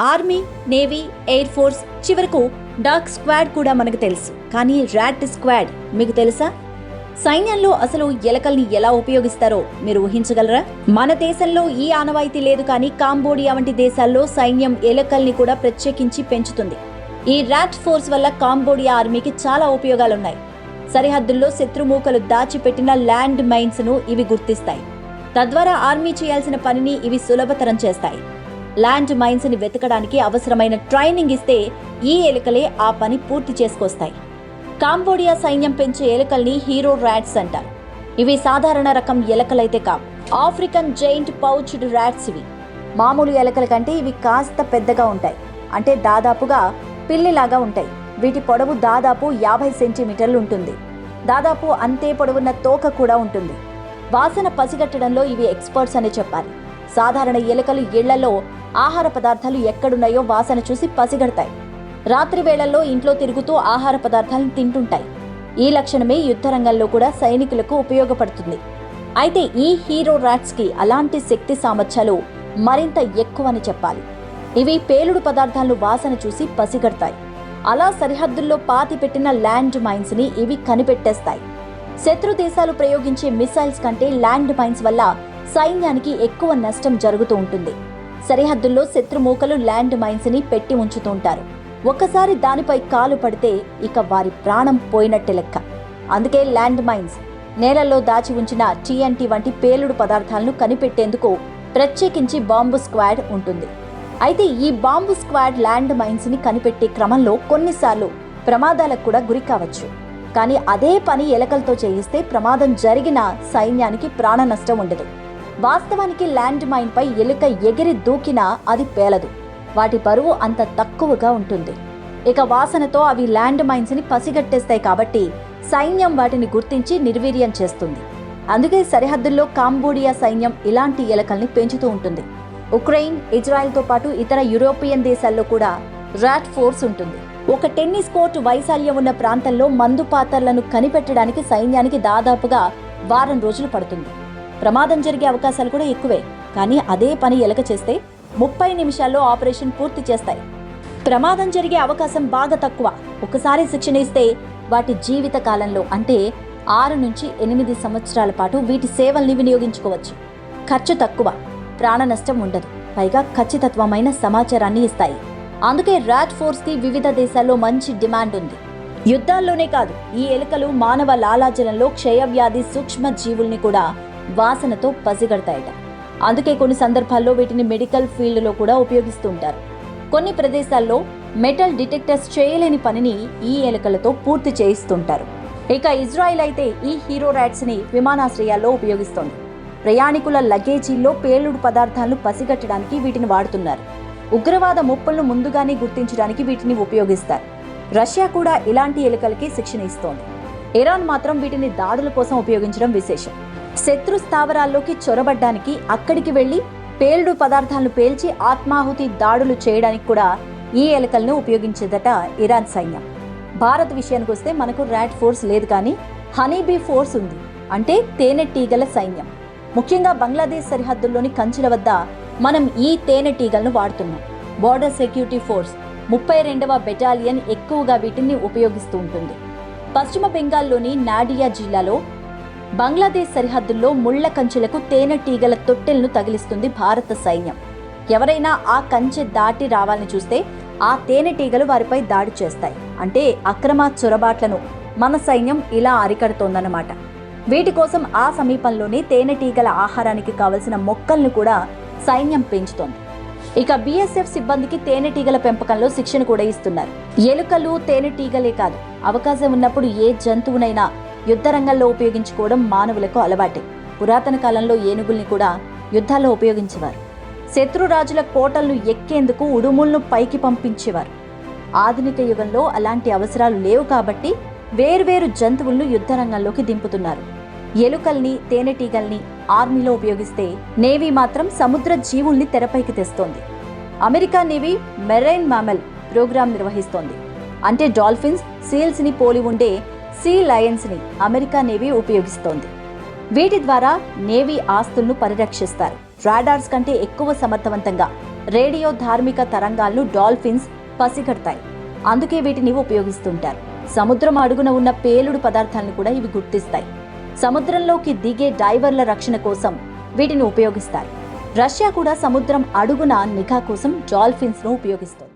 Army navy air force చివరకు dog squad కూడా మనకు తెలుసు. కానీ ర్యాట్ స్క్వాడ్ మీకు తెలుసా? సైన్యంలో అసలు ఎలకల్ని ఎలా ఉపయోగిస్తారో మీరు ఊహించగలరా? మన దేశంలో ఈ ఆనవాయితీ లేదు కానీ కాంబోడియా వంటి దేశాల్లో సైన్యం ఎలకల్ని కూడా ప్రత్యేకించి పెంచుతుంది. ఈ ర్యాట్ ఫోర్స్ వల్ల కాంబోడియా ఆర్మీకి చాలా ఉపయోగాలున్నాయి. సరిహద్దుల్లో శత్రుమూకలు దాచిపెట్టిన ల్యాండ్ మైన్స్ను ఇవి గుర్తిస్తాయి. తద్వారా ఆర్మీ చేయాల్సిన పనిని ఇవి సులభతరం చేస్తాయి. ల్యాండ్ మైన్స్ని వెతకడానికి అవసరమైన ట్రైనింగ్ ఇస్తే ఈ ఎలుకలే ఆ పని పూర్తి చేసుకొస్తాయి. కాంబోడియా సైన్యం పెంచే ఎలుకల్ని హీరో ర్యాట్స్ అంటారు. ఇవి సాధారణ రకం ఎలకలైతే కావు. ఆఫ్రికన్ జైంట్ పౌచ్డ్ ర్యాట్స్ ఇవి. మామూలు ఎలకల కంటే ఇవి కాస్త పెద్దగా ఉంటాయి. అంటే దాదాపుగా పిల్లిలాగా ఉంటాయి. వీటి పొడవు దాదాపు యాభై సెంటీమీటర్లు ఉంటుంది. దాదాపు అంతే పొడవున్న తోక కూడా ఉంటుంది. వాసన పసిగట్టడంలో ఇవి ఎక్స్పర్ట్స్ అని చెప్పాలి. సాధారణ ఎలుకలు ఇళ్ళలో ఆహార పదార్థాలు ఎక్కడున్నాయో వాసన చూసి పసిగడతాయి. రాత్రి వేళల్లో ఇంట్లో తిరుగుతూ ఆహార పదార్థాలను తింటుంటాయి. ఈ లక్షణమే యుద్ధరంగంలో కూడా సైనికులకు ఉపయోగపడుతుంది. అయితే ఈ హీరో ర్యాట్స్కి అలాంటి శక్తి సామర్థ్యాలు మరింత ఎక్కువని చెప్పాలి. ఇవి పేలుడు పదార్థాలను వాసన చూసి పసిగడతాయి. అలా సరిహద్దుల్లో పాతి పెట్టిన ల్యాండ్ మైన్స్ని ఇవి కనిపెట్టేస్తాయి. శత్రు దేశాలు ప్రయోగించే మిసైల్స్ కంటే ల్యాండ్ మైన్స్ వల్ల సైన్యానికి ఎక్కువ నష్టం జరుగుతూ ఉంటుంది. సరిహద్దుల్లో శత్రుమూకలు ల్యాండ్ మైన్స్ని పెట్టి ఉంచుతుంటారు. ఒక్కసారి దానిపై కాలు పడితే ఇక వారి ప్రాణం పోయినట్టే లెక్క. అందుకే ల్యాండ్ మైన్స్ నేలల్లో దాచి ఉంచిన టీఎన్టీ వంటి పేలుడు పదార్థాలను కనిపెట్టేందుకు ప్రత్యేకించి బాంబు స్క్వాడ్ ఉంటుంది. అయితే ఈ బాంబు స్క్వాడ్ ల్యాండ్ మైన్స్ని కనిపెట్టే క్రమంలో కొన్నిసార్లు ప్రమాదాలకు కూడా గురి కావచ్చు. కానీ అదే పని ఎలకలతో చేయిస్తే ప్రమాదం జరిగిన సైన్యానికి ప్రాణ నష్టం ఉండదు. వాస్తవానికి ల్యాండ్ మైన్ పై ఎలుక ఎగిరి దూకినా అది పేలదు. వాటి బరువు అంత తక్కువగా ఉంటుంది. ఇక వాసనతో అవి ల్యాండ్ మైన్స్ని పసిగట్టేస్తాయి కాబట్టి సైన్యం వాటిని గుర్తించి నిర్వీర్యం చేస్తుంది. అందుకే సరిహద్దుల్లో కాంబోడియా సైన్యం ఇలాంటి ఎలకల్ని పెంచుతూ ఉంటుంది. ఉక్రెయిన్ ఇజ్రాయెల్తో పాటు ఇతర యూరోపియన్ దేశాల్లో కూడా ర్యాట్ ఫోర్స్ ఉంటుంది. ఒక టెన్నిస్ కోర్టు వైశాల్యం ఉన్న ప్రాంతంలో మందు పాత్రలను కనిపెట్టడానికి సైన్యానికి దాదాపుగా వారం రోజులు పడుతుంది. ప్రమాదం జరిగే అవకాశాలు కూడా ఎక్కువే. కానీ అదే పని ఎలక చేస్తే ముప్పై నిమిషాల్లో ఆపరేషన్ పూర్తి చేస్తాయి. ప్రమాదం జరిగే అవకాశం బాగా తక్కువ. ఒకసారి శిక్షణ ఇస్తే వాటి జీవిత కాలంలో అంటే ఆరు నుంచి ఎనిమిది సంవత్సరాల పాటు వీటి సేవల్ని వినియోగించుకోవచ్చు. ఖర్చు తక్కువ. ప్రాణ నష్టం ఉండదు. పైగా ఖచ్చితత్వమైన సమాచారాన్ని ఇస్తాయి. అందుకే ర్యాట్ ఫోర్స్కి వివిధ దేశాల్లో మంచి డిమాండ్ ఉంది. యుద్ధాల్లోనే కాదు ఈ ఎలుకలు మానవ లాలాజలంలో క్షయవ్యాధి సూక్ష్మ జీవుల్ని కూడా వాసనతో పసిగడతాయట. అందుకే కొన్ని సందర్భాల్లో వీటిని మెడికల్ ఫీల్డ్లో కూడా ఉపయోగిస్తూ ఉంటారు. కొన్ని ప్రదేశాల్లో మెటల్ డిటెక్టర్స్ చేయలేని పనిని ఈ ఎలుకలతో పూర్తి చేయిస్తుంటారు. ఇక ఇజ్రాయెల్ అయితే ఈ హీరో ర్యాట్స్ని విమానాశ్రయాల్లో ఉపయోగిస్తోంది. ప్రయాణికుల లగేజీల్లో పేలుడు పదార్థాలను పసిగట్టడానికి వీటిని వాడుతున్నారు. ఉగ్రవాద ముప్పులను ముందుగానే గుర్తించడానికి వీటిని ఉపయోగిస్తారు. రష్యా కూడా ఇలాంటి ఎలుకలకి శిక్షణ ఇస్తోంది. ఇరాన్ మాత్రం వీటిని దాడుల కోసం ఉపయోగించడం విశేషం. శత్రు స్థావరాల్లోకి చొరబడ్డానికి అక్కడికి వెళ్ళి పేలుడు పదార్థాలను పేల్చి ఆత్మాహుతి దాడులు చేయడానికి కూడా ఈ ఎలుకలను ఉపయోగించేదట ఇరాన్ సైన్యం. భారత్ విషయానికి వస్తే మనకు ర్యాట్ ఫోర్స్ లేదు కానీ హనీబీ ఫోర్స్ ఉంది. అంటే తేనెటీగల సైన్యం. ముఖ్యంగా బంగ్లాదేశ్ సరిహద్దుల్లోని కంచెల వద్ద మనం ఈ తేనెటీగలను వాడుతున్నాం. బోర్డర్ సెక్యూరిటీ ఫోర్స్ ముప్పై రెండవ బెటాలియన్ ఎక్కువగా వీటిని ఉపయోగిస్తూ ఉంటుంది. పశ్చిమ బెంగాల్లోని నాడియా జిల్లాలో బంగ్లాదేశ్ సరిహద్దుల్లో ముళ్ళ కంచెలకు తేనెటీగల తొట్టెలను తగిలిస్తుంది భారత సైన్యం. ఎవరైనా ఆ కంచె దాటి రావాలని చూస్తే ఆ తేనెటీగలు వారిపై దాడి చేస్తాయి. అంటే అక్రమ చొరబాట్లను మన సైన్యం ఇలా అరికడుతోందన్నమాట. వీటి కోసం ఆ సమీపంలోనే తేనెటీగల ఆహారానికి కావలసిన మొక్కలను కూడా సైన్యం పెంచుతోంది. ఇక బీఎస్ఎఫ్ సిబ్బందికి తేనెటీగల పెంపకంలో శిక్షణ కూడా ఇస్తున్నారు. ఎలుకలు తేనెటీగలే కాదు అవకాశం ఉన్నప్పుడు ఏ జంతువునైనా యుద్ధరంగంలో ఉపయోగించుకోవడం మానవులకు అలవాటే. పురాతన కాలంలో ఏనుగుల్ని కూడా యుద్ధాల్లో ఉపయోగించేవారు. శత్రురాజుల కోటలను ఎక్కేందుకు ఉడుములను పైకి పంపించేవారు. ఆధునిక యుగంలో అలాంటి అవసరాలు లేవు కాబట్టి వేర్వేరు జంతువులను యుద్ధరంగంలోకి దింపుతున్నారు. ఎలుకల్ని తేనెటీగల్ని ఆర్మీలో ఉపయోగిస్తే నేవీ మాత్రం సముద్ర జీవుల్ని తెరపైకి తెస్తోంది. America navy marine mammal program నిర్వహిస్తోంది. అంటే డాల్ఫిన్స్ సీల్స్ని పోలి ఉండే సీ లయన్స్ని అమెరికా నేవీ ఉపయోగిస్తోంది. వీటి ద్వారా నేవీ ఆస్తులను పరిరక్షిస్తారు. రాడార్స్ కంటే ఎక్కువ సమర్థవంతంగా రేడియో ధార్మిక తరంగాలను డాల్ఫిన్స్ పసిగడతాయి. అందుకే వీటిని ఉపయోగిస్తుంటారు. సముద్రం అడుగున ఉన్న పేలుడు పదార్థాలను కూడా ఇవి గుర్తిస్తాయి. సముద్రంలోకి దిగే డైవర్ల రక్షణ కోసం వీటిని ఉపయోగిస్తారు. రష్యా కూడా సముద్రం అడుగున నిఘా కోసం డాల్ఫిన్స్ను ఉపయోగిస్తుంది.